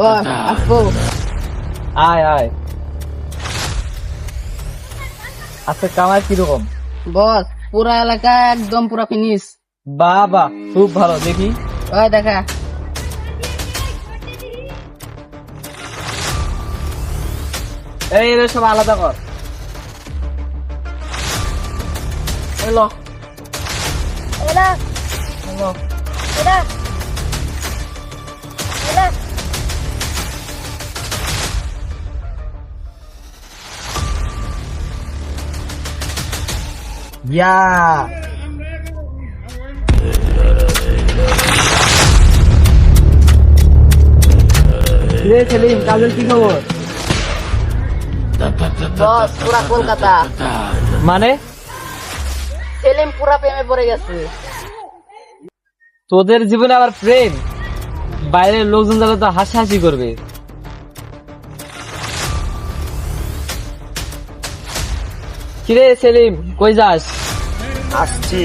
বস আসব আয় আয়। আচ্ছা কামাই কীরকম? বস পুরা এলাকা একদম পুরা ফিনিশ বাবা খুব ভালো দেখি। ওই দেখা। এই এদের সব আলাদা কর। এলো এলা এলা ইয়া রে সেলিম কাজের কি খবর? বস পুরা কলকাতা। মানে? সেলিম পুরা প্রেমে পড়ে গেছে। তোদের জীবনে আবার প্রেম? বাইরের লোকজন যাবে তো হাসাহাসি করবে। কিরে সেলিম কই যাস আসছি